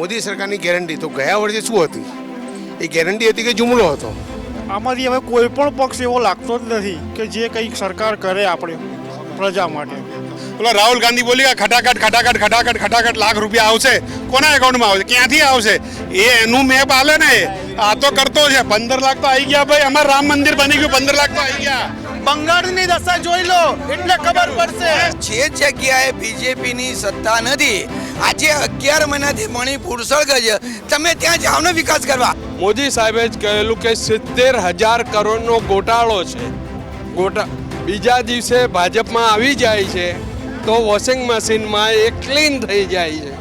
મોદી સરકારની ગેરંટી તો ગયા વર્ષે શું હતી? એ ગેરંટી હતી કે જુમલો હતો. આમાંથી હવે કોઈ પણ પક્ષ એવો લાગતો જ નથી કે જે કંઈક સરકાર કરે આપણે પ્રજા માટે. પેલા રાહુલ ગાંધી બોલી કે ખટાખટ ખટાખટ ખટાખટ ખટાખટ લાખ રૂપિયા આવશે. કોના એકાઉન્ટમાં આવશે? ક્યાંથી આવશે? એ એનું મેપ આલે ને. આ તો કરતો છે. પંદર લાખ તો આવી ગયા ભાઈ. અમારે રામ મંદિર બની ગયું પંદર લાખ તો આવી ગયા. બંગાળની દશા જોઈ લો એટલે ખબર પડશે. જે જગ્યાએ બીજેપીની સત્તા નથી આજે અગિયાર મહિનાથી મણિપુર સળગે છે. તમે ત્યાં જાઓ ને વિકાસ કરવા. મોદી સાહેબે જ કહેલું કે સિત્તેર હજાર કરોડનો ગોટાળો છે. ગોટા બીજા દિવસે ભાજપમાં આવી જાય છે તો વોશિંગ મશીનમાં એ ક્લીન થઈ જાય છે.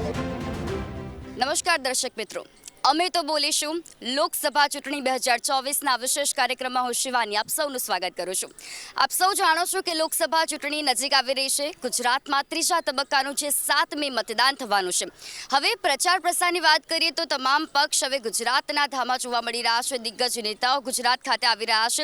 નમસ્કાર દર્શક મિત્રો. અમે તો બોલીશું, લોકસભા ચૂંટણી બે હજાર ચોવીસના વિશેષ કાર્યક્રમમાં હું શિવાની આપ સૌનું સ્વાગત કરું છું. આપ સૌ જાણો છો કે લોકસભા ચૂંટણી નજીક આવી રહી છે. ગુજરાતમાં ત્રીજા તબક્કાનું જે સાત મે મતદાન થવાનું છે. હવે પ્રચાર પ્રસારની વાત કરીએ તો તમામ પક્ષ હવે ગુજરાતના ધામા જોવા મળી રહ્યા છે. દિગ્ગજ નેતાઓ ગુજરાત ખાતે આવી રહ્યા છે.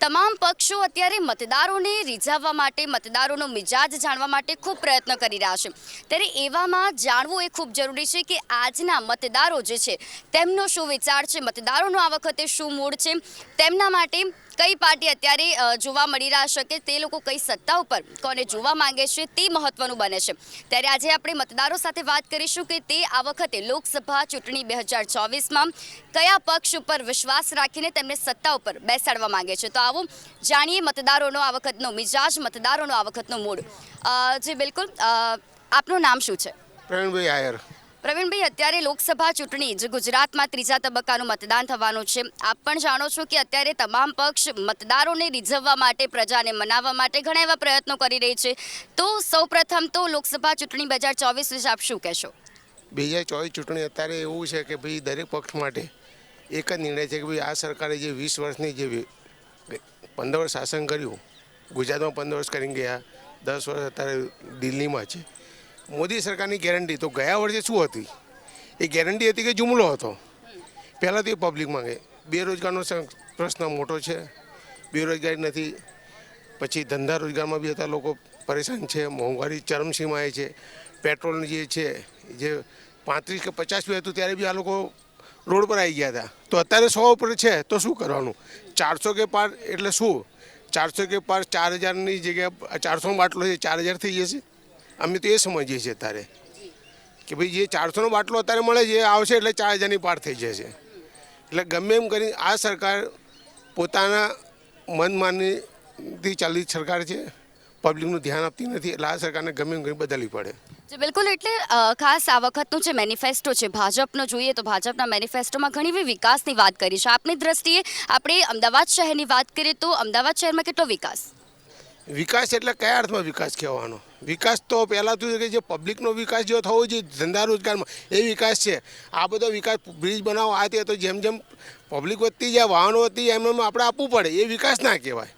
તમામ પક્ષો અત્યારે મતદારોને રીઝાવવા માટે, મતદારોનો મિજાજ જાણવા માટે ખૂબ પ્રયત્ન કરી રહ્યા છે. ત્યારે એવામાં જાણવું એ ખૂબ જરૂરી છે કે આજના મતદારો જે છે તેમનો શું વિચાર છે? મતદારોનો આ વખતે શું મૂડ છે? તેમના માટે કઈ પાર્ટી અત્યારે જોવા મળી રહ્યા શકે? તે લોકો કઈ સત્તા ઉપર કોને જોવા માંગે છે? તે મહત્વનું બને છે. ત્યારે આજે આપણે મતદારો સાથે વાત કરીશું કે તે આ વખતે લોકસભા ચૂંટણી બે હજાર ચોવીસમાં કયા પક્ષ ઉપર વિશ્વાસ રાખીને તેમને સત્તા ઉપર બેસાડવા માંગે છે? તો આવો જાણીએ મતદારોનો આ વખતનો મિજાજ, મતદારોનો આ વખતનો મૂડ. જે, બિલકુલ. આપનું નામ શું છે? પ્રવીણભાઈ આયર. પ્રવીણભાઈ, અત્યારે લોકસભા ચૂંટણી જે ગુજરાતમાં ત્રીજા તબક્કાનું મતદાન થવાનું છે. આપ પણ જાણો છો કે અત્યારે તમામ પક્ષ મતદારોને રીઝવવા માટે, પ્રજાને મનાવવા માટે ઘણા એવા પ્રયત્નો કરી રહી છે. તો સૌપ્રથમ તો લોકસભા ચૂંટણી બે હજાર ચોવીસ વિશે આપ શું કહેશો? બે ચોવીસ ચૂંટણી અત્યારે એવું છે કે ભાઈ દરેક પક્ષ માટે એક જ નિર્ણય છે કે ભાઈ આ સરકારે જે વીસ વર્ષની જે પંદર વર્ષ શાસન કર્યું, ગુજરાતમાં પંદર વર્ષ કરીને ગયા, દસ વર્ષ અત્યારે દિલ્હીમાં છે. મોદી સરકારની ગેરંટી તો ગયા વર્ષે શું હતી? એ ગેરંટી હતી કે જુમલો હતો. પહેલાં તો એ પબ્લિક માંગે બેરોજગારનો પ્રશ્ન મોટો છે. બેરોજગારી નથી. પછી ધંધા રોજગારમાં બી હતા લોકો પરેશાન છે. મોંઘવારી ચરમસીમાએ છે. પેટ્રોલ જે છે, જે પાંત્રીસ કે પચાસ બી હતું ત્યારે બી આ લોકો રોડ પર આવી ગયા હતા. તો અત્યારે સો ઉપર છે. તો શું કરવાનું? ચારસો કે પાર એટલે શું? ચારસો કે પાર ચાર હજારની જગ્યાએ ચારસો બાટલો છે, ચાર હજાર થઈ જશે? અમે તો એ સમજીએ છીએ અત્યારે કે ભાઈ જે ચારસોનો બાટલો અત્યારે મળે છે એ આવશે એટલે ચાર હજારની પાર થઈ જશે. એટલે ગમે એમ કરી આ સરકાર પોતાના મનમાનીથી ચાલી સરકાર છે પબ્લિકનું ધ્યાન આપતી નથી એટલે આ સરકારને ગમે એમ કરી બદલવી પડે. બિલકુલ એટલે ખાસ આ વખતનું જે મેનિફેસ્ટો છે ભાજપનો જોઈએ તો ભાજપના મેનિફેસ્ટોમાં ઘણી બધી વિકાસની વાત કરી છે. આપની દ્રષ્ટિએ આપણે અમદાવાદ શહેરની વાત કરીએ તો અમદાવાદ શહેરમાં કેટલો વિકાસ? વિકાસ એટલે કયા અર્થમાં વિકાસ કહેવાનો? વિકાસ તો પહેલાં તો કે જે પબ્લિકનો વિકાસ જો થવો જોઈએ, ધંધા રોજગારમાં, એ વિકાસ છે. આ બધો વિકાસ બ્રિજ બનાવો, આ તે તો જેમ જેમ પબ્લિક વધતી જાય, વાહનો વધતી જાય, એમ એમ આપણે આપવું પડે. એ વિકાસ ના કહેવાય.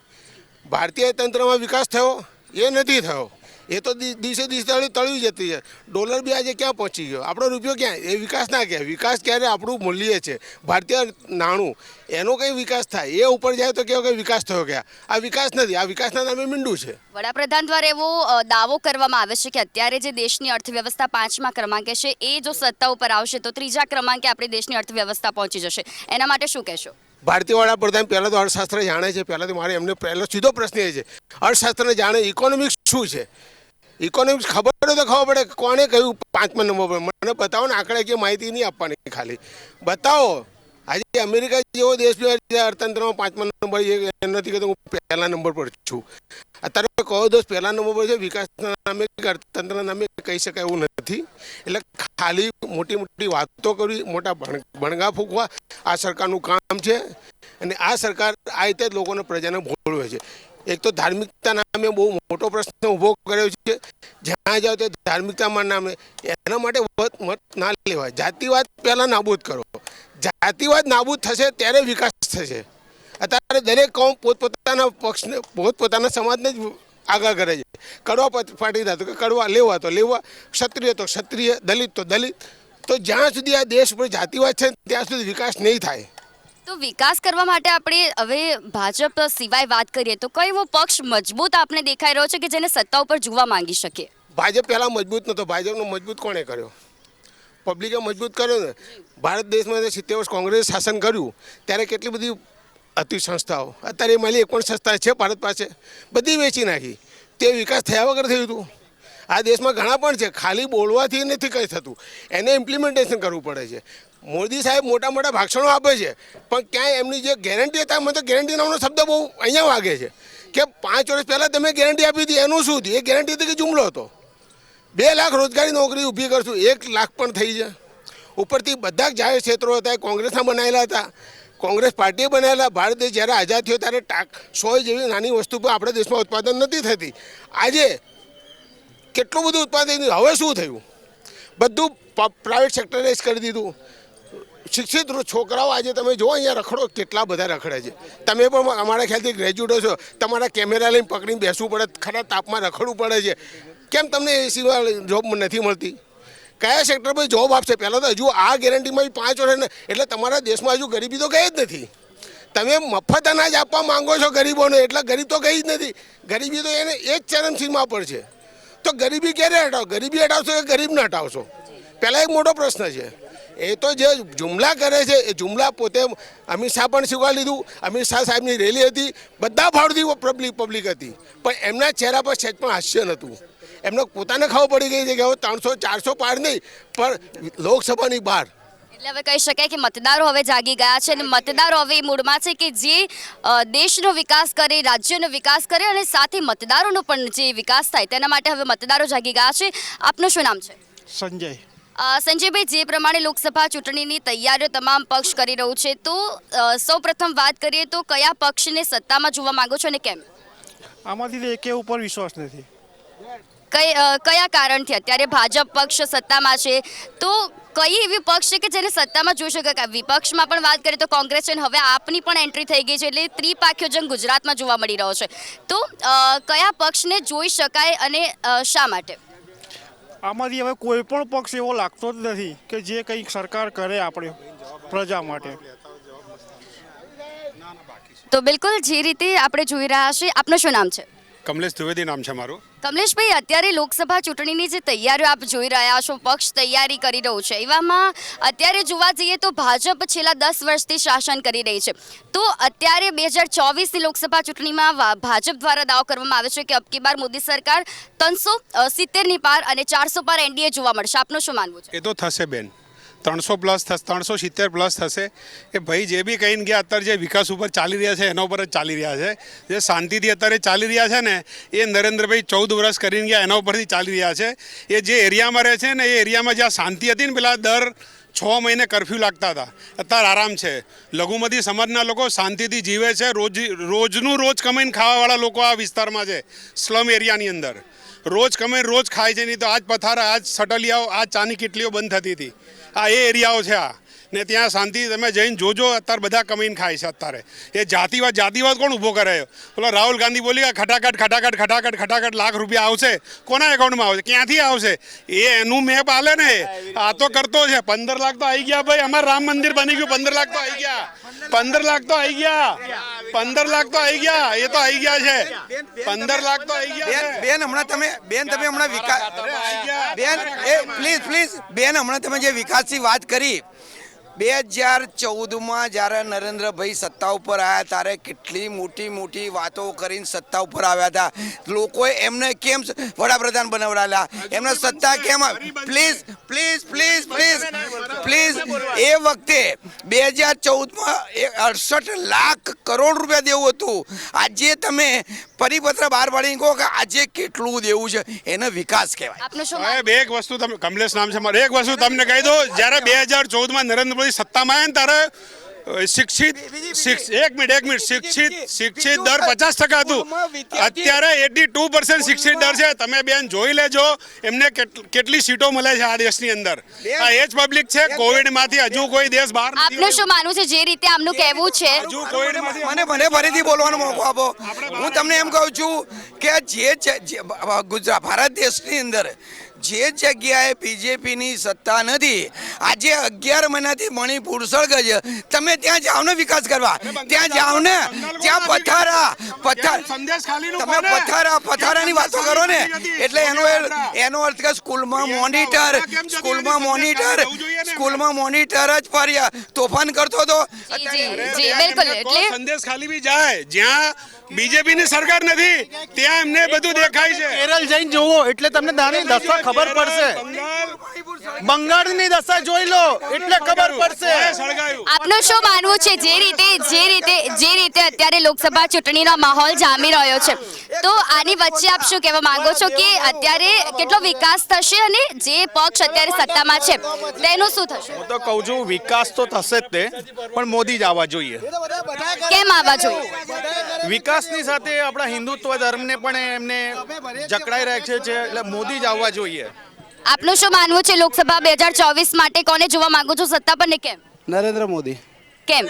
ભારતીય તંત્રમાં વિકાસ થયો, એ નથી થયો. એ તો દિવસે દિવસે તળી જતી છે. ડોલર બી આજે ક્યાં પહોંચી ગયો? આપણો રૂપિયો ક્યાં? એ વિકાસ ના કહેવાય. વિકાસ ક્યારે આપણું મૂલ્ય છે? ભારતીય નાણું એનો કંઈ વિકાસ થાય? એ ઉપર જાય તો કેવો કે વિકાસ થયો ગયા આ વિકાસ નથી. આ વિકાસના નામે મીંડું છે. વડાપ્રધાન દ્વારા એવો દાવો કરવામાં આવે છે કે અત્યારે જે દેશની અર્થવ્યવસ્થા પાંચમા ક્રમાંકે છે એ જો સત્તા ઉપર આવશે તો ત્રીજા ક્રમાંકે આપણી દેશની અર્થવ્યવસ્થા પહોંચી જશે. એના માટે શું કહેશો? ભારતીય વડાપ્રધાન પહેલાં તો અર્થશાસ્ત્ર જાણે છે. પહેલાં તો મારે એમને પહેલો સીધો પ્રશ્ન એ છે. અર્થશાસ્ત્રને જાણે ઇકોનોમિક્સ શું છે? ઇકોનોમિક્સ ખબર તો ખબર પડે કોને કહ્યું પાંચમા નંબર મને બતાવો ને આંકડાકીય માહિતી નહીં આપવાની ખાલી. બતાવો. આજે અમેરિકા જેવો દેશ અર્થતંત્રમાં પાંચમા નંબર નથી કહેતો હું પહેલા નંબર પર છું. અત્યારે કહો દોસ્ત પહેલા નંબર પર છે, વિકાસના નામે અર્થતંત્રના નામે કહી શકાય એવું નથી. એટલે ખાલી મોટી મોટી વાતો કરવી, મોટા ભણ ભણગા ફૂંકવા આ સરકારનું કામ છે. અને આ સરકાર આ રીતે લોકોને પ્રજાને ભોળવે છે. એક તો ધાર્મિકતા નામે બહુ મોટો પ્રશ્ન ઊભો કર્યો છે. જ્યાં જાઓ તે ધાર્મિકતામાં નામે. એના માટે મત ના લેવાય. જાતિવાદ પહેલાં નાબૂદ કરો. જાતિવાદ નાબૂદ થશે ત્યારે વિકાસ થશે. અત્યારે દરેક કોમ પોતપોતાના પક્ષને, પોતપોતાના સમાજને જ આગળ કરે છે. કડવા પાટીદાર તો કે કડવા લેવા તો લેવા, ક્ષત્રિય તો ક્ષત્રિય, દલિત તો દલિત. તો જ્યાં સુધી આ દેશ પર જાતિવાદ છે ત્યાં સુધી વિકાસ નહીં થાય. તો વિકાસ કરવા માટે આપણે હવે ભાજપ સિવાય વાત કરીએ તો કયો એવો પક્ષ મજબૂત આપને દેખાઈ રહ્યો છે કે જેને સત્તા ઉપર જોવા માંગી શકે? ભાજપ પહેલાં મજબૂત નહોતો. ભાજપનો મજબૂત કોણે કર્યો? પબ્લિકે મજબૂત કર્યો ને. ભારત દેશમાં સિત્તેર વર્ષ કોંગ્રેસ શાસન કર્યું, ત્યારે કેટલી બધી હતી સંસ્થાઓ, અત્યારે માલી એક પણ સંસ્થા છે ભારત પાસે, બધી વેચી નાખી. તે વિકાસ થયા વગર થયું હતું. આ દેશમાં ઘણા પણ છે. ખાલી બોલવાથી નથી કંઈ થતું. એને ઇમ્પ્લિમેન્ટેશન કરવું પડે છે. મોદી સાહેબ મોટા મોટા ભાષણો આપે છે. પણ ક્યાંય એમની જે ગેરંટી હતા, મને તો ગેરંટી નામનો શબ્દ બહુ અહીંયા વાગે છે. કે પાંચ વર્ષ પહેલાં તમે ગેરંટી આપી હતી, એનું શું હતું? એ ગેરંટી હતી કે જુમલો હતો. બે લાખ રોજગારી નોકરી ઊભી કરશું, એક લાખ પણ થઈ જાય. ઉપરથી બધા જ જાહેર ક્ષેત્રો હતા કોંગ્રેસના બનાવેલા હતા. કોંગ્રેસ પાર્ટીએ બનાવેલા. ભારત દેશ જ્યારે આઝાદ થયો ત્યારે ટાક સોય જેવી નાની વસ્તુ પર આપણા દેશમાં ઉત્પાદન નથી થતી. આજે કેટલું બધું ઉત્પાદન હવે શું થયું? બધું પ્રાઇવેટ સેક્ટરાઇઝ કરી દીધું. શિક્ષિત છોકરાઓ આજે તમે જો અહીંયા રખડો કેટલા બધા રખડે છે. તમે પણ અમારા ખ્યાલથી ગ્રેજ્યુએટો છો તમારા કેમેરા લઈને પકડીને બેસવું પડે, ખરા તાપમાં રખડવું પડે છે. કેમ તમને એ સિવાય જોબ નથી મળતી? કયા સેક્ટર પર જોબ આપશે? પહેલાં તો હજુ આ ગેરંટીમાં પાંચ વર્ષ ને એટલે તમારા દેશમાં હજુ ગરીબી તો ગઈ જ નથી. તમે મફત અનાજ આપવા માંગો છો ગરીબોને, એટલે ગરીબ તો ગઈ જ નથી. ગરીબી તો એને એ જ ચરમસીમા પર છે. તો ગરીબી ક્યારે હટાવો? ગરીબી હટાવશો કે ગરીબને હટાવશો? પહેલાં એક મોટો પ્રશ્ન છે. એ તો જે જુમલા કરે છે એ જુમલા પોતે અમિત શાહ પણ સ્વીકાર લીધું. અમિત શાહ સાહેબની રેલી હતી બધા ફાળથી પબ્લિક પબ્લિક હતી. પણ એમના ચહેરા પર પણ હાસ્ય નહોતું. એમને પોતાને ખબર પડી ગઈ છે કે હવે ત્રણસો ચારસો પાર નહીં પણ લોકસભાની બહાર. એટલે હવે કહી શકાય કે મતદારો હવે જાગી ગયા છે અને મતદારો હવે એ મૂડમાં છે કે જે દેશનો વિકાસ કરે રાજ્યનો વિકાસ કરે અને સાથે મતદારોનો પણ જે વિકાસ થાય તેના માટે હવે મતદારો જાગી ગયા છે. આપનું શું નામ છે? સંજય. સંજયભાઈ જે પ્રમાણે લોકસભા ચૂંટણીની તૈયારીઓ તમામ પક્ષ કરી રહ્યું છે તો સૌપ્રથમ વાત કરીએ તો કયા પક્ષને સત્તામાં જોવા માંગો છો અને કેમ? આમાંથી એકે ઉપર વિશ્વાસ નથી. કયા કારણથી? અત્યારે ભાજપ પક્ષ સત્તામાં છે તો કઈ એવી પક્ષ છે કે જેને સત્તામાં જોઈ શકે વિપક્ષમાં પણ વાત કરીએ તો કોંગ્રેસ છે અને હવે આપની પણ એન્ટ્રી થઈ ગઈ છે એટલે ત્રિપાખ્યો જંગ ગુજરાતમાં જોવા મળી રહ્યો છે. તો કયા પક્ષને જોઈ શકાય અને શા માટે? આમાંથી હવે કોઈ પણ પક્ષ એવો લાગતો જ નથી કે જે કંઈક સરકાર કરે આપણે પ્રજા માટે. તો બિલકુલ જે રીતે આપણે જોઈ રહ્યા છીએ આપનું શું નામ છે? કમલેશ દ્વિવેદી નામ છે મારું. કમલેશભાઈ, અત્યારે લોકસભા ચૂંટણીની જે તૈયારીઓ આપ જોઈ રહ્યા છો, પક્ષ તૈયારી કરી રહ્યું છે. એવામાં અત્યારે જોવા જઈએ તો ભાજપ છેલ્લા દસ વર્ષથી શાસન કરી રહી છે. તો અત્યારે બે હજાર ચોવીસની લોકસભા ચૂંટણીમાં ભાજપ દ્વારા દાવો કરવામાં આવે છે કે અબકી બાર મોદી સરકાર ત્રણસો સિત્તેરની પાર અને ચારસો પાર એનડીએ જોવા મળશે. આપનું શું માનવું છે? એ તો થશે બેન. ત્રણસો પ્લસ થશે, ત્રણસો સિત્તેર પ્લસ થશે. એ ભાઈ જે બી કહીને ગયા, અત્યારે જે વિકાસ ઉપર ચાલી રહ્યા છે, એના ઉપર જ ચાલી રહ્યા છે. જે શાંતિથી અત્યારે ચાલી રહ્યા છે ને, એ નરેન્દ્રભાઈ ચૌદ વર્ષ કરીને ગયા, એના ઉપરથી ચાલી રહ્યા છે. એ જે એરિયામાં રહે છે ને, એ એરિયામાં જ્યાં શાંતિ હતી ને, પેલા દર છ મહિને કરફ્યુ લાગતા હતા. અત્યારે આરામ છે. લઘુમતી સમાજના લોકો શાંતિથી જીવે છે. રોજ, રોજનું રોજ કમાઈને ખાવાવાળા લોકો આ વિસ્તારમાં છે, સ્લમ એરિયાની અંદર. રોજ કમાઈને રોજ ખાય છે, નહીં તો આજ પથારા, આજ સટલિયાઓ, આજ ચાની કેટલીઓ બંધ થતી હતી. આ એ એરિયાઓ છે આ. ને ત્યાં શાંતિ, તમે જઈને જોજો, અત્યારે બધા કમીને ખાય છે અત્યારે. એ જાતિવાદ જાતિવાદ કોણ ઊભો કરે? પેલો રાહુલ ગાંધી બોલી કે ખટાખટ ખટાખટ ખટાખટ ખટાખટ લાખ રૂપિયા આવશે. કોના એકાઉન્ટમાં આવશે? ક્યાંથી આવશે? એ એનું મેપ આલે ને. આ તો કરતો છે. પંદર લાખ તો આવી ગયા ભાઈ. અમારે રામ મંદિર બની ગયું. પંદર લાખ તો આવી ગયા. પંદર લાખ તો આવી ગયા. પંદર લાખ તો આવી ગયા એ તો આવી ગયા છે પંદર લાખ તો આવી ગયા બેન બેન હમણાં તમે બેન તમે હમણાં વિકાસ. બેન એ પ્લીઝ પ્લીઝ બેન હમણાં તમે જે વિકાસની વાત કરી બે હજાર ચૌદમાં જ્યારે નરેન્દ્રભાઈ સત્તા ઉપર આવ્યા ત્યારે કેટલી મોટી મોટી વાતો કરીને સત્તા ઉપર આવ્યા હતા. લોકોએ એમને કેમ વડાપ્રધાન બનાવડાયેલા એમને સત્તા કેમ please please please please please એ વખતે બે હજાર ચૌદમાં અડસઠ લાખ કરોડ રૂપિયા દેવું હતું. આજે તમે પરિપત્ર બહાર પાડીને કહો કે આજે કેટલું દેવું છે? એને વિકાસ કહેવાય. એક વસ્તુ તમે, કમલેશ નામ છે એક વસ્તુ તમને કહી દો જ્યારે બે હજાર ચૌદમાં નરેન્દ્ર મોદી સત્તામાં ત્યારે શિક્ષિત એક મિનિટ એક મિનિટ. શિક્ષિત શિક્ષિત દર પચાસ ટકા હતું. અત્યારે એટી ટુ પર્સન્ટ શિક્ષિત દર છે. તમે બેન જોઈ લેજો એમને કેટલ- કેટલી સીટો મળે છે આ દેશની અંદર. આ એ જ પબ્લિક છે. કોવિડમાંથી હજુ કોઈ દેશ બહાર નથી આપનું શું માનવું છે? જે રીતે આમનું કહેવું છે. હજુ કોવિડ મને મને ફરીથી બોલવાનો મોકો આપો. હું તમને એમ કહું છું કે જે જ- જે ગુજરાત ભારત દેશની અંદર જે જગ્યાએ બીજેપીની સત્તા નથી આજે અગિયાર મહિનાથી મણિપુર સળગે છે તમે ત્યાં જાઓ ને વિકાસ કરવા. ત્યાં જાઓ ને ત્યાં પથારા પથાર તમે પથારા પથારાની વાતો કરો ને. એટલે એનો એનો અર્થ કે સ્કૂલમાં મોનિટર સ્કૂલમાં? મોનિટર સ્કૂલમાં મોનિટર જ ફર્યા. તોફાન કરતો હતો બિલકુલ. એટલે સંદેશ ખાલી બી જાય? જ્યાં બીજેપી ની સરકાર નથી. ત્યાં એમને બધું દેખાય છે. કેરળ જઈને જોવો એટલે તમને નાની દશા ખબર પડશે. બંગાળ, બંગાળની દશા જોઈ લો એટલે ખબર પડશે. આપનું શું માનવું છે? જે રીતે જે રીતે જે રીતે અત્યારે લોકસભા ચૂંટણીનો માહોલ જામી રહ્યો છે? તો આની વચ્ચે આપ શું કહેવા માંગો છો કે અત્યારે કેટલો વિકાસ થશે અને જે પક્ષ અત્યારે સત્તામાં છે તેનું શું થશે? હું તો કહું છું વિકાસ તો થશે જ તે પણ મોદી જ આવવા જોઈએ. કેમ આવવા જોઈએ? વિકાસની સાથે આપણા હિન્દુત્વ ધર્મને પણ એમને જકડાઈ રહે છે એટલે મોદી જ આવવા જોઈએ. આપનું શું માનવું છે લોકસભા બે હજાર ચોવીસ માટે? કોને જોવા માંગો છો? સત્તા પર ને કેમ? નરેન્દ્ર મોદી. કેમ?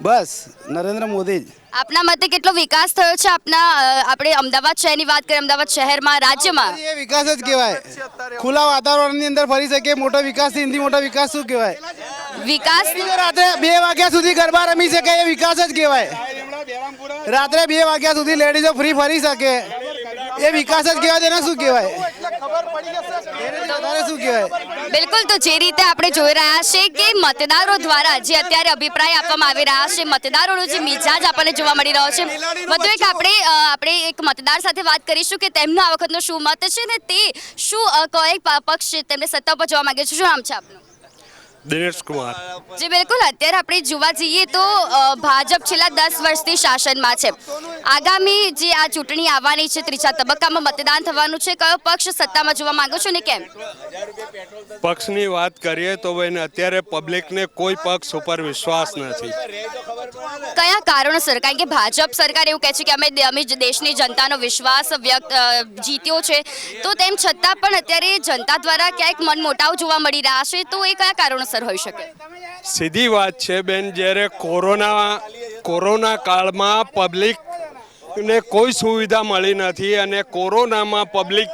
બસ નરેન્દ્ર મોદી જ. આપના મતે કેટલો વિકાસ થયો છે? આપના આપણે અમદાવાદ શહેરની વાત કરીએ અમદાવાદ શહેરમાં રાજ્યમાં? એ વિકાસ જ કહેવાય. ખુલ્લા વાતાવરણની અંદર ફરી શકે મોટો વિકાસ હિન્દી મોટો વિકાસ શું કહેવાય? વિકાસ? રાત્રે બે વાગ્યા સુધી ગરબા રમી શકે એ વિકાસ જ કહેવાય. રાત્રે બે વાગ્યા સુધી લેડીઝો ફ્રી ફરી શકે. એ વિકાસ જ કહેવાય તેને શું કહેવાય? શું કહેવાય? બિલકુલ તો જે રીતે આપણે જોઈ રહ્યા છે કે મતદારો દ્વારા જે અત્યારે અભિપ્રાય આપવામાં આવી રહ્યા છે મતદારોનો જે મિજાજ આપણને જોવા મળી રહ્યો છે. વધુ એક આપણે આપણે એક મતદાર સાથે વાત કરીશું કે તેમનો આ વખતનો શું મત છે ને તે શું કયો પક્ષ છે તેમને સત્તા પર જોવા માંગે છે. શું નામ છે આપનું? દિનેશ કુમાર. જી બિલકુલ. અત્યારે આપણે જોવા જઈએ તો ભાજપ છેલ્લા દસ વર્ષથી શાસનમાં છે. આગામી જે આ ચૂંટણી આવવાની છે ત્રીજા તબક્કામાં મતદાન થવાનું છે કયો પક્ષ સત્તામાં જોવા માંગો છો ને કેમ? પક્ષની વાત કરીએ તો બેન અત્યારે પબ્લિકને કોઈ પક્ષ ઉપર વિશ્વાસ નથી. કયા કારણોસર? કારણ કે ભાજપ સરકાર એવું કહે છે કે અમે અમે દેશની જનતાનો વિશ્વાસ વ્યક્ત જીત્યો છે. તો તેમ છતાં પણ અત્યારે જનતા દ્વારા ક્યાંક મનમોટાવ જોવા મળી રહ્યા છે, તો એ કયા કારણોસર હોઈ શકે? સીધી વાત છે બેન, જ્યારે કોરોના કોરોના કાળમાં પબ્લિકને કોઈ સુવિધા મળી નથી અને કોરોનામાં પબ્લિક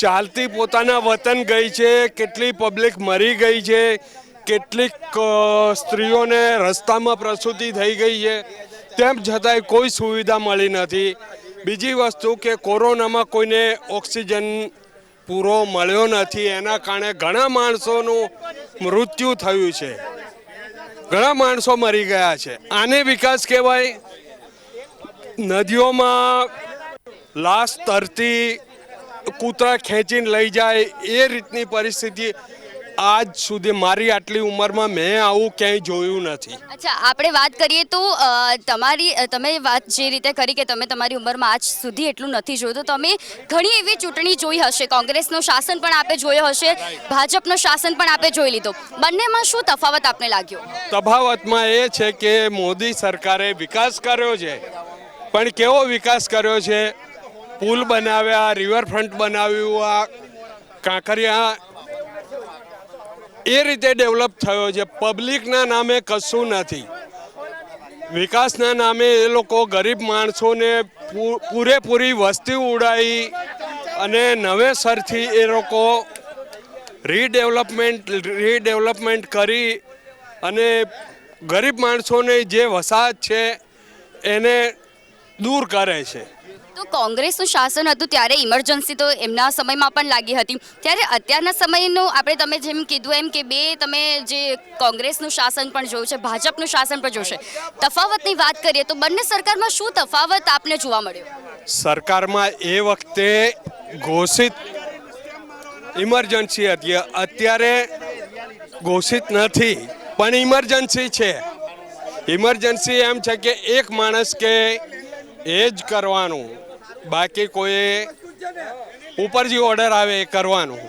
ચાલતી પોતાના વતન ગઈ છે, કેટલી પબ્લિક મરી ગઈ છે કેટલીક સ્ત્રીઓને રસ્તામાં પ્રસૂતિ થઈ ગઈ છે. તેમ છતાંય કોઈ સુવિધા મળી નથી. બીજી વસ્તુ કે કોરોનામાં કોઈને ઓક્સિજન પૂરો મળ્યો નથી. એના કારણે ઘણા માણસોનું મૃત્યુ થયું છે. ઘણા માણસો મરી ગયા છે. આને વિકાસ કહેવાય? નદીઓમાં લાશ તરતી કૂતરા ખેંચીને લઈ જાય એ રીતની પરિસ્થિતિ આજ સુધી મારી આટલી ઉંમરમાં મેં આવું ક્યાંય જોયું નથી. અચ્છા આપણે વાત કરીએ તો તમારી તમે વાત જે રીતે કરી કે તમે તમારી ઉંમરમાં આજ સુધી એટલું નથી જોયું તો તમે ઘણી એવી ચૂંટણી જોઈ હશે. કોંગ્રેસનું શાસન પણ આપે જોયો હશે ભાજપનું શાસન પણ આપે જોઈ લીધો. બંનેમાં શું તફાવત આપને લાગ્યો? તફાવતમાં એ છે કે મોદી સરકારે વિકાસ કર્યો છે. પણ કેવો વિકાસ કર્યો છે? પુલ બનાવ્યા રિવરફ્રન્ટ બનાવ્યું આ કાંકરિયા એ રીતે ડેવલપ થયો છે. પબ્લિકના નામે કશું નથી. વિકાસના નામે એ લોકો ગરીબ માણસોને પૂરેપૂરી વસ્તી ઉડાવી અને નવેસરથી એ લોકો રીડેવલપમેન્ટ રીડેવલપમેન્ટ કરી અને ગરીબ માણસોને જે વસાહત છે એને દૂર કરે છે. તો કોંગ્રેસનું શાસન હતું ત્યારે ઇમરજન્સી તો એમના સમયમાં પણ લાગી હતી. ત્યારે અત્યારના સમયનું આપણે તમે જેમ કીધું એમ કે બે તમે જે કોંગ્રેસનું શાસન પણ જોયું છે, ભાજપનું શાસન પણ જોશે તફાવતની વાત કરીએ તો બંને સરકારમાં શું તફાવત આપને જોવા મળ્યો? સરકારમાં એ વખતે ઘોષિત ઇમરજન્સી હતી. અત્યારે ઘોષિત નથી, પણ ઇમરજન્સી છે. ઇમરજન્સી એમ છે કે એક માણસ કે એ જ કરવાનું. બાકી કોઈ ઉપર જે ઓર્ડર આવે એ કરવાનું.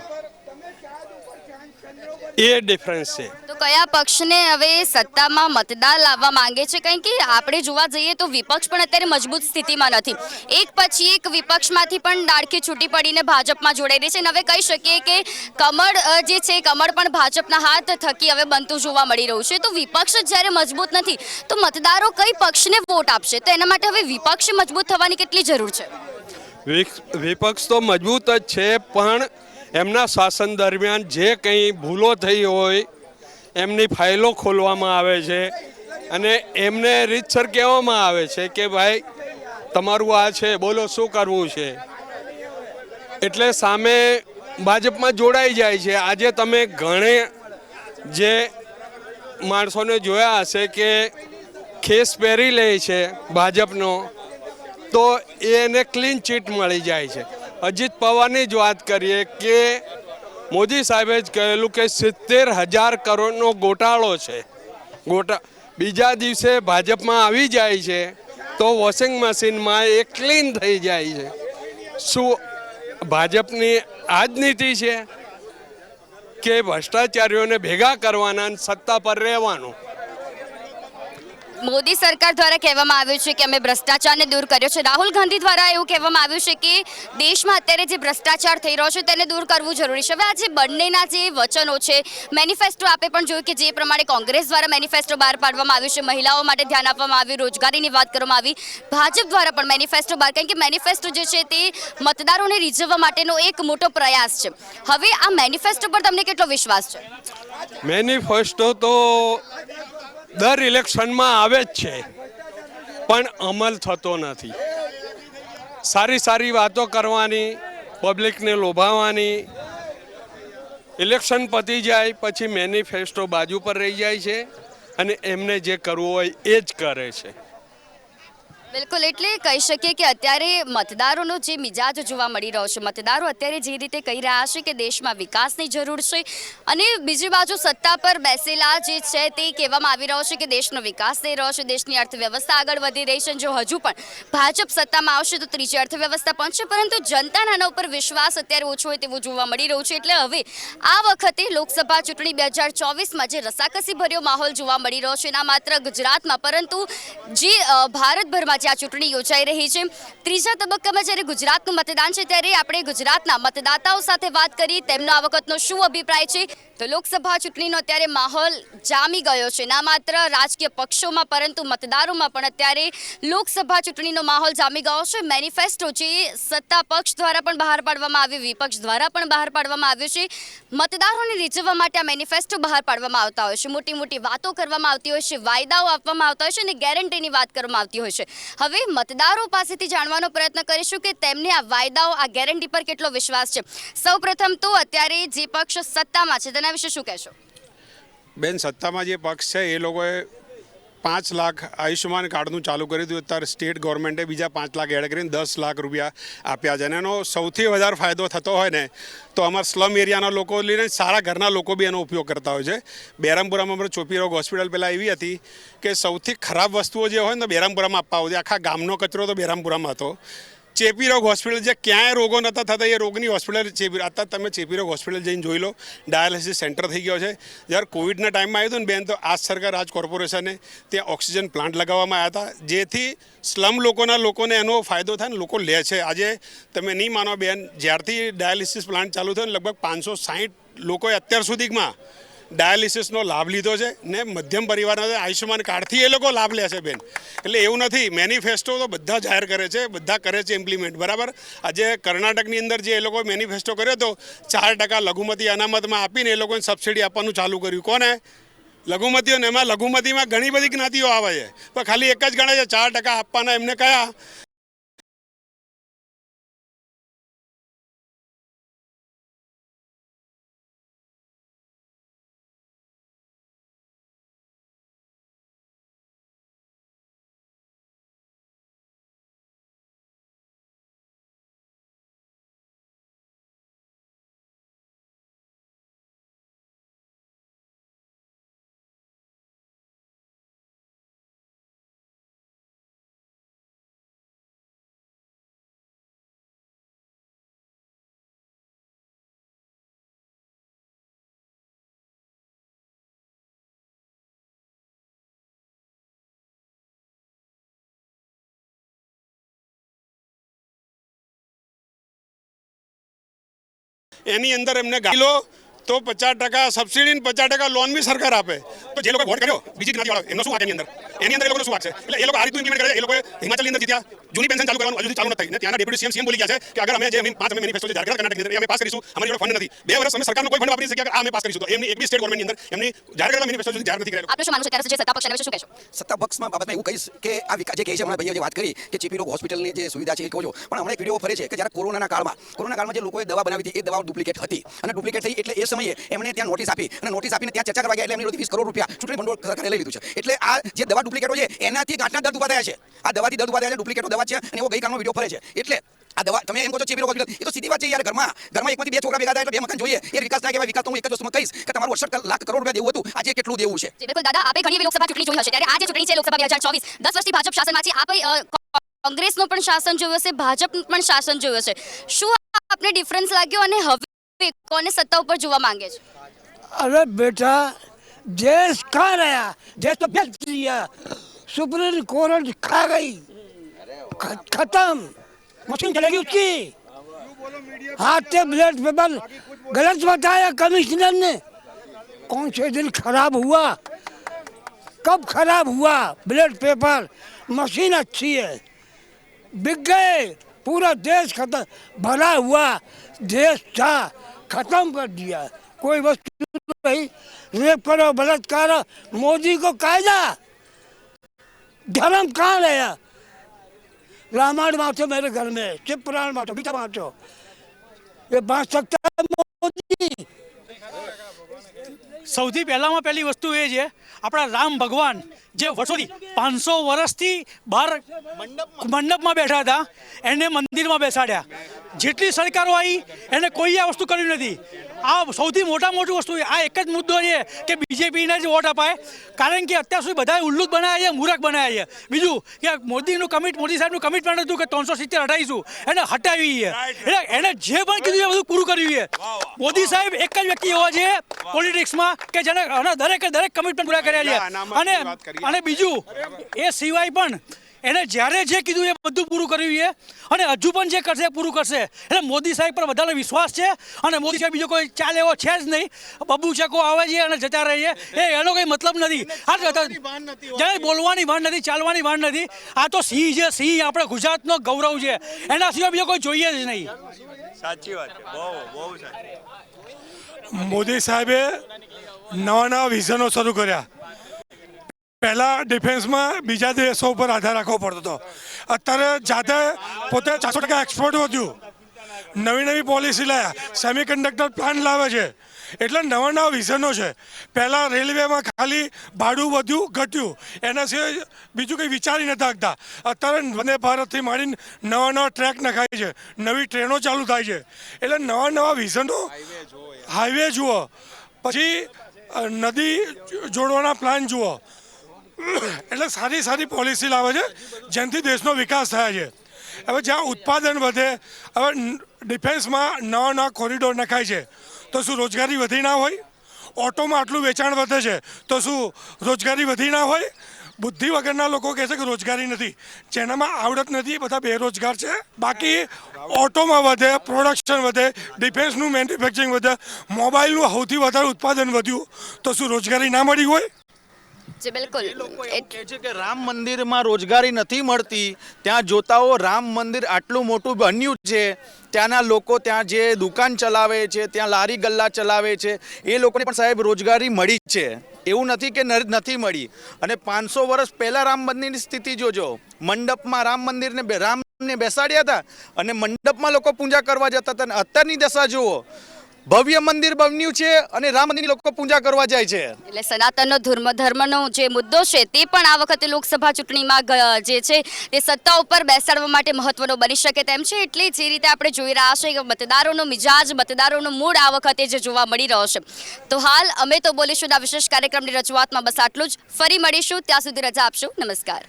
એ ડિફરન્સ છે. તો કયા પક્ષને હવે સત્તામાં મતદાર લાવવા માંગે છે? કારણ કે આપણે જોવા જઈએ તો વિપક્ષ પણ અત્યારે મજબૂત સ્થિતિમાં નથી. એક પછી એક વિપક્ષમાંથી પણ ડાળખી છૂટી પડીને ભાજપમાં જોડાઈ રહી છે. અને હવે કહી શકીએ કે કમળ જે છે, કમળ પણ ભાજપના હાથ થકી હવે બનતું જોવા મળી રહ્યું છે. તો વિપક્ષ જ્યારે મજબૂત નથી, તો મતદારો કઈ પક્ષને વોટ આપશે? તો એના માટે હવે વિપક્ષ મજબૂત થવાની કેટલી જરૂર છે? વિપક્ષ તો મજબૂત જ છે, પણ એમના શાસન દરમિયાન જે કંઈ ભૂલો થઈ હોય, એમની ફાઇલો ખોલવામાં આવે છે. અને એમને રીતસર કહેવામાં આવે છે કે, ભાઈ, તમારું આ છે, બોલો શું કરવું છે? એટલે સામે ભાજપમાં જોડાઈ જાય છે. આજે તમે ઘણે જે માણસોને જોયા હશે કે ખેસ પહેરી લે છે ભાજપનો તો એને ક્લીન ચીટ મળી જાય છે. અજીત પવારની જ વાત કરીએ કે મોદી સાહેબે જ કહેલું કે સિત્તેર હજાર કરોડનો ગોટાળો છે. ગોટા, બીજા દિવસે ભાજપમાં આવી જાય છે, તો વોશિંગ મશીનમાં એ ક્લીન થઈ જાય છે. શું ભાજપની આ જ નીતિ છે? કે ભ્રષ્ટાચારીઓને ભેગા કરવાના સત્તા પર રહેવાનું? મોદી સરકાર દ્વારા કહેવામાં આવ્યું છે કે અમે ભ્રષ્ટાચારને દૂર કર્યો છે. રાહુલ ગાંધી દ્વારા એવું કહેવામાં આવ્યું છે કે દેશમાં અત્યારે જે ભ્રષ્ટાચાર થઈ રહ્યો છે તેને દૂર કરવું જરૂરી છે. હવે આજે બંનેના જે વચનો છે, મેનિફેસ્ટો આપે પણ જોયું કે જે પ્રમાણે કોંગ્રેસ દ્વારા મેનિફેસ્ટો બહાર પાડવામાં આવ્યું છે, મહિલાઓ માટે ધ્યાન આપવામાં આવ્યું, રોજગારીની વાત કરવામાં આવી, ભાજપ દ્વારા પણ મેનિફેસ્ટો બહાર કારણ કે મેનિફેસ્ટો જે છે તે મતદારોને રીઝવવા માટેનો એક મોટો પ્રયાસ છે. હવે આ મેનિફેસ્ટો પર તમને કેટલો વિશ્વાસ છે? મેનિફેસ્ટો તો દર ઇલેક્શનમાં આવે જ છે. પણ અમલ થતો નથી. સારી સારી વાતો કરવાની, પબ્લિકને લોભાવવાની ઇલેક્શન પતી જાય પછી મેનિફેસ્ટો બાજુ પર રહી જાય છે અને એમને જે કરવું હોય એ જ કરે છે. બિલકુલ, એટલે કહી શકીએ કે અત્યારે મતદારોનો જે મિજાજ જોવા મળી રહ્યો છે, મતદારો અત્યારે જે રીતે કહી રહ્યા છે કે દેશમાં વિકાસની જરૂર છે અને બીજી બાજુ સત્તા પર બેસેલા જે છે તે કહેવામાં આવી રહ્યો છે કે દેશનો વિકાસ થઈ રહ્યો છે, દેશની અર્થવ્યવસ્થા આગળ વધી રહી છે જો હજુ પણ ભાજપ સત્તામાં આવશે તો ત્રીજી અર્થવ્યવસ્થા પહોંચશે પરંતુ જનતાના આના ઉપર વિશ્વાસ અત્યારે ઓછો હોય તેવું જોવા મળી રહ્યું છે. એટલે હવે આ વખતે લોકસભા ચૂંટણી બે હજાર ચોવીસમાં જે રસાકસી ભર્યો માહોલ જોવા મળી રહ્યો છે, ના માત્ર ગુજરાતમાં, પરંતુ જે ભારતભરમાં જે આ ચૂંટણી યોજાઈ રહી છે. ત્રીજા તબક્કામાં જ્યારે ગુજરાતનું મતદાન છે, ત્યારે આપણે ગુજરાતના મતદાતાઓ સાથે વાત કરી. તેમનો આ વખતનો શું અભિપ્રાય છે? તો લોકસભા ચૂંટણીનો અત્યારે માહોલ જામી ગયો છે. ના માત્ર રાજકીય પક્ષોમાં, પરંતુ મતદારોમાં પણ અત્યારે લોકસભા ચૂંટણીનો માહોલ જામી ગયો છે. મેનિફેસ્ટો જે સત્તા પક્ષ દ્વારા પણ બહાર પાડવામાં આવ્યું, વિપક્ષ દ્વારા પણ બહાર પાડવામાં આવ્યું છે. મતદારોને રીઝવવા માટે આ મેનિફેસ્ટો બહાર પાડવામાં આવતા હોય છે. મોટી મોટી વાતો કરવામાં આવતી હોય છે. વાયદાઓ આપવામાં આવતા હોય છે અને ગેરંટીની વાત કરવામાં આવતી હોય છે. હવે મતદારો પાસેથી જાણવાનો પ્રયત્ન કરીશું કે તેમને આ વાયદાઓ, આ ગેરંટી પર કેટલો વિશ્વાસ છે. સૌપ્રથમ તો અત્યારે જે પક્ષ સત્તામાં છે, તેના વિશે શું કહેશો? બેન, સત્તામાં જે પક્ષ છે, એ લોકોએ પાંચ લાખ આયુષ્યમાન કાર્ડનું ચાલુ કર્યું હતું. અત્યારે સ્ટેટ ગવર્મેન્ટે બીજા પાંચ લાખ એડ કરીને દસ લાખ રૂપિયા આપ્યા છે. અને એનો સૌથી વધારે ફાયદો થતો હોય ને, તો અમારા સ્લમ એરિયાના લોકો લઈને સારા ઘરના લોકો બી એનો ઉપયોગ કરતા હોય છે. બેરામપુરામાં અમારે ચોપી રોગ હોસ્પિટલ પહેલાં એવી હતી કે સૌથી ખરાબ વસ્તુઓ જે હોય ને બેરામપુરામાં આપવા આવતી. આખા ગામનો કચરો તો બેરામપુરામાં હતો. ચેપી રોગ હોસ્પિટલ જે ક્યાંય રોગો નહોતા થતા, એ રોગની હોસ્પિટલ ચેપી અત્યારે તમે ચેપી રોગ હોસ્પિટલ જઈને જોઈ લો. ડાયાલિસિસ સેન્ટર થઈ ગયો છે. જ્યારે કોવિડના ટાઈમમાં આવ્યું હતું ને બેન, તો આ સરકાર, આજ કોર્પોરેશને ત્યાં ઓક્સિજન પ્લાન્ટ લગાવવામાં આવ્યા હતા, જેથી સ્લમ લોકોના લોકોને એનો ફાયદો થાય ને લોકો લે છે. આજે તમે નહીં માનો બેન, જ્યારથી ડાયાલિસિસ પ્લાન્ટ ચાલુ થયો ને લગભગ પાંચસો સાહીઠ લોકોએ અત્યાર સુધીમાં ડાયાલિસિસનો લાભ લીધો છે ને મધ્યમ પરિવારના આયુષ્યમાન કાર્ડથી એ લોકો લાભ લે છે બેન. એટલે એવું નથી, મેનિફેસ્ટો તો બધા જાહેર કરે છે, બધા કરે છે ઇમ્પ્લિમેન્ટ બરાબર? આજે કર્ણાટકની અંદર જે એ લોકો મેનિફેસ્ટો કર્યો હતો ચાર ટકા લઘુમતી અનામતમાં આપીને એ લોકોને સબસિડી આપવાનું ચાલુ કર્યું. કોને? લઘુમતીઓને. એમાં લઘુમતીમાં ઘણી બધી જ્ઞાતિઓ આવે છે. પણ ખાલી એક જ ગણે છે, ચાર ટકા આપવાના એમને કયા? એની અંદર એમને ગાલો તો પચાસ ટકા સબસિડી પચાસ ટકા લોન બી સરકાર આપે. તો જે લોકો વોટ કર્યો બીજી જ્ઞાતિ વાળા એમનો શું વાત એની અંદર? એની અંદર એ લોકોનો શું વાત છે? એટલે એ લોકો આ રીતનું ઇમ્પ્લિમેન્ટ કરે. એ લોકોએ હિમાચલની અંદર જીત્યા જૂની પેન્શન ચાલુ કરવાનું હજુ સુધી ચાલુ નથી. ને ત્યાંના ડેપ્યુટી સીએમ સીએમ બોલી ગયા છે કે અગર અમે જે પાંચ અમે મેનિફેસ્ટો છે ઝારખંડ કર્ણાટકની અંદર અમે પાસ કરીશું અમારી જોડે ફંડ નથી. બે વર્ષ અમે સરકારનો કોઈ ફંડ વાપરી શકીએ કે અમે પાસ કરીશું. તો એમની એક બી સ્ટેટ ગવર્મેન્ટની અંદર એમની ઝારખંડના મેનિફેસ્ટો સુધી જાહેર નથી કરેલો. આપણે શું માનો છો? ત્યારે જે સત્તા પક્ષ વિશે શું કહેશો? સત્તા પક્ષમાં બાબતમાં એવું કહીશ કે આ વિકાસ જે કહે છે હમણાં ભાઈએ જે વાત કરી કે ચીપી રોગ હોસ્પિટલની જે સુવિધા છે એ કહો છો. પણ હમણાં એક વીડિયો ફરે છે કે જ્યારે કોરોનાના કાળમાં કોરોના કાળમાં જે લોકોએ દવા બનાવી હતી એ દવા ડુપ્લિકેટ હતી. અને ડુપ્લિકેટ થઈ એટલે એ સમયે એમણે ત્યાં નોટિસ આપી. અને નોટિસ આપીને ત્યાં ચર્ચા કરવા ગયા એટલે એમની વીસ કરોડ રૂપિયા ચૂંટણી ભંડોળ સરકારે લઈ લીધું છે. એટલે આ જે દવા ડુપ્લિકેટો છે, એનાથી ગાંઠના દર્દ ઊભા થયા છે. આ દવાથી દર્દ ઊભા થયા છે, ડુપ્લિકેટો દવા છે, અને એવો ગઈકાલનો વીડિયો ફરે છે. એટલે આ દવા, તમે એમ કહો છો ચીપી રોગ એ તો સીધી વાત છે યાર, ઘરમાં ઘરમાં એકમાંથી બે છોકરા ભેગા થાય એટલે બે મકાન જોઈએ. એ વિકાસ ના કહેવાય, વિકાસ હું એક જ વસ્તુમાં કહીશ કે તમારું અડસઠ લાખ કરોડ રૂપિયા દેવું હતું. આજે કેટલું દેવું છે? બિલકુલ, દાદા, આપે ઘણી લોકસભા ચૂંટણી જોઈ હશે. ત્યારે આ ચૂંટણી છે લોકસભા બે હજાર ચોવીસ, દસ વર્ષથી ભાજપ શાસનમાં છે આપે કોંગ્રેસનું પણ શાસન જોયું હશે, ભાજપનું પણ શાસન જોયું હશે. શું આપને ડિફરન્સ લાગ્યો અને હવે કોને સત્તા ઉપર જોવા માંગે છે अरे बेटा देश खा रहा देश तो बेच दिया सुप्रीम कोर्ट खा गई ख- खत्म मशीन चलेगी उसकी हाथ से ब्लेड पेपर गलत बताया कमिश्नर ने कौन से दिन खराब हुआ कब खराब हुआ ब्लेड पेपर मशीन अच्छी है बिक गए पूरा देश खत्म भरा हुआ देश था खत्म कर दिया कोई वस्तु नहीं रेप करो बलात्कार मोदी को कायदा धर्म कहाँ गया रामायण बांटो मेरे घर में शिव पुराण बांटो गीता बांटो ये बांट सकता है मोदी સૌથી પહેલામાં પહેલી વસ્તુ એ છે, આપણા રામ ભગવાન જે વર્ષોથી પાંચસો વર્ષથી બહાર મંડપમાં બેઠા હતા, એને મંદિરમાં બેસાડ્યા. જેટલી સરકારો આવી, એને કોઈ આ વસ્તુ કર્યું નથી. આ સૌથી મોટા મોટી વસ્તુ આ એક જ મુદ્દો છે કે બીજેપીને જ વોટ અપાય. કારણ કે અત્યાર સુધી બધા ઉલ્લુત બનાવ્યા છે મૂરખ બનાવ્યા છે. બીજું કે મોદીનું કમિટ મોદી સાહેબનું કમિટમેન્ટ હતું કે ત્રણસો સિત્તેર હટાવીશું. એને હટાવી છે. એટલે એને જે પણ કીધું એ બધું પૂરું કર્યું છે. મોદી સાહેબ એક જ વ્યક્તિ એવા છે પોલિટિક્સમાં કે જેને દરેક દરેકે કમિટમેન્ટ પૂરા કર્યા છે. અને. અને બીજું એ સિવાય પણ એને જ્યારે જે કીધું એ બધું પૂરું કર્યું છે અને હજુ પણ જે કરશે પૂરું કરશે. એટલે મોદી સાહેબ પર બધાને વિશ્વાસ છે. અને મોદી સાહેબ બીજો કોઈ ચાલે એવો છે જ નહીં. બબુ ચકો આવે છે અને જતા રહે છે. એ એનો કંઈ મતલબ નથી. આ જ્યારે બોલવાની ભાન નથી ચાલવાની ભાન નથી. આ તો સિંહ છે સિંહ આપણે ગુજરાતનો ગૌરવ છે. એના સિવાય બીજો કોઈ જોઈએ જ નહીં. સાચી વાત. મોદી સાહેબે નવા નવા વિઝનો શરૂ કર્યા. પહેલાં ડિફેન્સમાં બીજા દેશો ઉપર આધાર રાખવો પડતો હતો. અત્યારે જાતે પોતે ચારસો ટકા એક્સપોર્ટ વધ્યું. નવી નવી પોલિસી લાયા. સેમી કન્ડક્ટર પ્લાન્ટ લાવે છે. એટલે નવા નવા વિઝનો છે. પહેલાં રેલવેમાં ખાલી ભાડું વધ્યું, ઘટ્યું. એના સિવાય બીજું કંઈ વિચારી નથી શકતા. અત્યારે વંદે ભારતથી માંડીને નવા નવા ટ્રેક નખાય છે. નવી ટ્રેનો ચાલુ થાય છે. એટલે નવા નવા વિઝનો હાઈવે જુઓ. પછી નદી જોડવાના પ્લાન જુઓ. એટલે સારી સારી પોલિસી લાવે છે, જેનાથી દેશનો વિકાસ થાય છે. હવે જ્યાં ઉત્પાદન વધે, હવે ડિફેન્સમાં નવા નવા કોરિડોર નખાય છે, તો શું રોજગારી વધી ના હોય? ઓટોમાં આટલું વેચાણ વધે છે, તો શું રોજગારી વધી ના હોય? બુદ્ધિ વગરના લોકો કહે છે કે રોજગારી નથી. જેનામાં આવડત નથી બધા બેરોજગાર છે. બાકી ઓટોમાં વધે પ્રોડક્શન વધે ડિફેન્સનું મેન્યુફેક્ચરિંગ વધે મોબાઈલનું સૌથી વધારે ઉત્પાદન વધ્યું, તો શું રોજગારી ના મળી હોય? જી બિલકુલ કહે છે કે રામ મંદિરમાં રોજગારી નથી મળતી ત્યાં જોતાઓ રામ મંદિર આટલું મોટું બન્યું છે ત્યાંના લોકો ત્યાં જે દુકાન ચલાવે છે ત્યાં લારી ગલ્લા ચલાવે છે એ લોકોને પણ સાહેબ રોજગારી મળી જ છે. એવું નથી કે નથી મળી. અને પાંચસો વર્ષ પહેલાં રામ મંદિરની સ્થિતિ જોજો. મંડપમાં રામ મંદિરને રામને બેસાડ્યા હતા અને મંડપમાં લોકો પૂજા કરવા જતા હતા અને અત્યારની દશા જુઓ. ભવ્ય મંદિર બન્યું છે અને રામ મંદિરની લોકો પૂજા કરવા જાય છે. એટલે સનાતનનો ધર્મ ધર્મનો જે મુદ્દો છે તે પણ આ વખતે લોકસભા ચૂંટણીમાં જે છે તે સત્તા ઉપર બેસાડવા માટે મહત્વનો બની શકે તેમ છે. એટલે જે રીતે આપણે જોઈ રહ્યા છે કે મતદારોનો મિજાજ મતદારોનો મૂડ આ વખતે જે જોવા મળી રહ્યો છે. તો હાલ અમે તો બોલીશું આ વિશેષ કાર્યક્રમની રજૂઆતમાં બસ આટલું જ. ફરી મળીશું ત્યાં સુધી રજા આપશું. નમસ્કાર.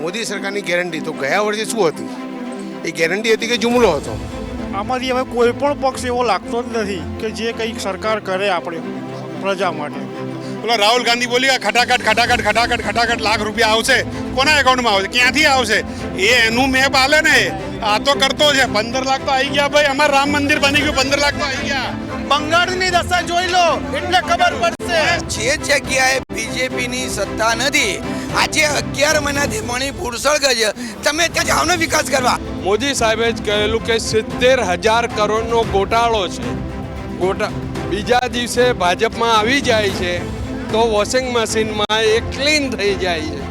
મોદી સરકારની ગેરંટી તો ગયા વર્ષે શું હતી? એ ગેરંટી હતી કે જુમલો હતો. આમાંથી હવે કોઈ પણ પક્ષ એવો લાગતો જ નથી કે જે કંઈક સરકાર કરે આપણે પ્રજા માટે. પેલા રાહુલ ગાંધી બોલી ખટાખટ ખટાખટ ખટાખટ ખટાખટ લાખ રૂપિયા આવશે. કોના એકાઉન્ટમાં આવશે? ક્યાંથી આવશે? એ એનું મેપ આલે ને. આ તો કરતો છે. પંદર લાખ તો આવી ગયા ભાઈ. અમારે રામ મંદિર બની ગયું. પંદર લાખ તો આવી ગયા. બંગાળની દશા જોઈ લો એટલે ખબર પડશે. જે જગ્યાએ બીજેપીની સત્તા નથી. આજે અગિયાર મહિનાથી મણિપુર સળગે છે તમે ત્યાં જાઓ ને વિકાસ કરવા. મોદી સાહેબે જ કહેલું કે સિત્તેર હજાર કરોડનો ગોટાળો છે. ગોટા બીજા દિવસે ભાજપમાં આવી જાય છે તો વોશિંગ મશીનમાં એ ક્લીન થઈ જાય છે.